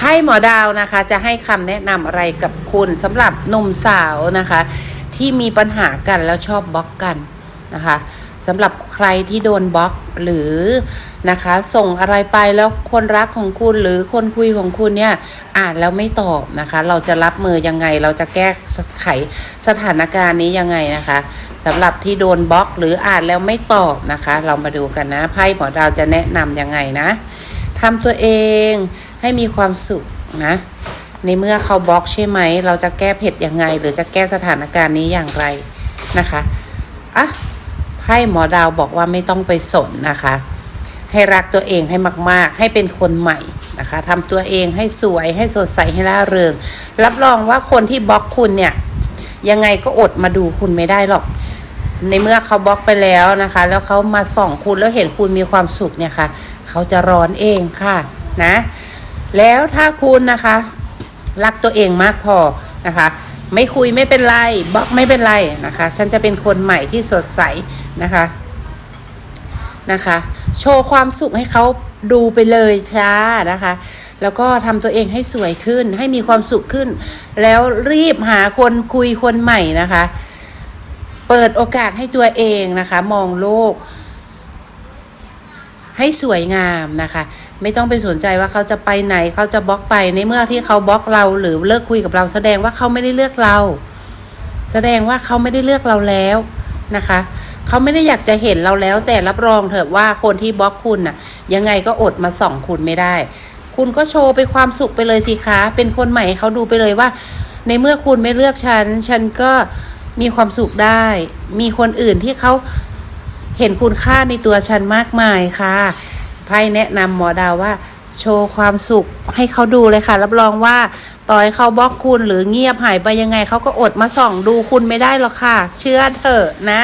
พ่หมอดาวนะคะจะให้คำแนะนำอะไรกับคุณสำหรับหนุ่มสาวนะคะ ที่มีปัญหากันแล้วชอบบล็อกกันนะคะสำหรับใครที่โดนบล็อกหรือนะคะ ส่งอะไรไปแล้วคนรักของคุณหรือคนคุยของคุณเนี่ยอ่านแล้วไม่ตอบนะคะ เราจะรับมือยังไง เราจะแก้ไขสถานการณ์นี้ยังไงนะคะสำหรับที่โดนบล็อกหรืออ่านแล้วไม่ตอบนะคะ เรามาดูกันนะไพ่หมอดาวจะแนะนำยังไงนะทำตัวเอง ให้มีความสุขนะ ในเมื่อเขาบล็อกใช่ไหม เราจะแก้เผ็ดยังไง หรือจะแก้สถานการณ์นี้อย่างไรนะคะอะไพ่หมอดาวบอกว่าไม่ต้องไปสนนะคะ ให้รักตัวเองให้มาก ๆ ให้เป็นคนใหม่นะคะทำตัวเองให้สวยให้สดใสให้ร่าเริง รับรองว่าคนที่บล็อกคุณเนี่ย ยังไงก็อดมาดูคุณไม่ได้หรอก ในเมื่อเขาบล็อกไปแล้วนะคะ แล้วเขามาส่องคุณแล้วเห็นคุณมีความสุขเนี่ยค่ะ เขาจะร้อนเองค่ะนะ แล้วถ้าคุณนะคะ รักตัวเองมากพอนะคะ ไม่คุยไม่เป็นไรบล็อกไม่เป็นไรนะคะ ฉันจะเป็นคนใหม่ที่สดใสนะคะนะคะ โชว์ความสุขให้เขาดูไปเลยช้านะคะ แล้วก็ทำตัวเองให้สวยขึ้น ให้มีความสุขขึ้น แล้วรีบหาคนคุยคนใหม่นะคะ เปิดโอกาสให้ตัวเองนะคะ มองโลก ให้สวยงามนะคะ ไม่ต้องไปสนใจว่าเขาจะไปไหนเขาจะบล็อกไปในเมื่อที่เขาบล็อกเราหรือเลิกคุยกับเรา แสดงว่าเขาไม่ได้เลือกเรา แสดงว่าเขาไม่ได้เลือกเราแล้วนะคะเขาไม่ได้อยากจะเห็นเราแล้ว แต่รับรองเถอะว่าคนที่บล็อกคุณน่ะ ยังไงก็อดมาส่องคุณไม่ได้ คุณก็โชว์ไปความสุขไปเลยสิคะเป็นคนใหม่เขาดูไปเลยว่า ในเมื่อคุณไม่เลือกฉัน ฉันก็มีความสุขได้ มีคนอื่นที่เขา เห็นคุณค่าในตัวฉันมากมายค่ะ ไพ่แนะนำหมอดาวว่า โชว์ความสุขให้เขาดูเลยค่ะ รับรองว่าต่อยเขาบล็อกคุณหรือเงียบหายไปยังไงเขาก็อดมาส่องดูคุณไม่ได้หรอกค่ะ เชื่อเถอะนะ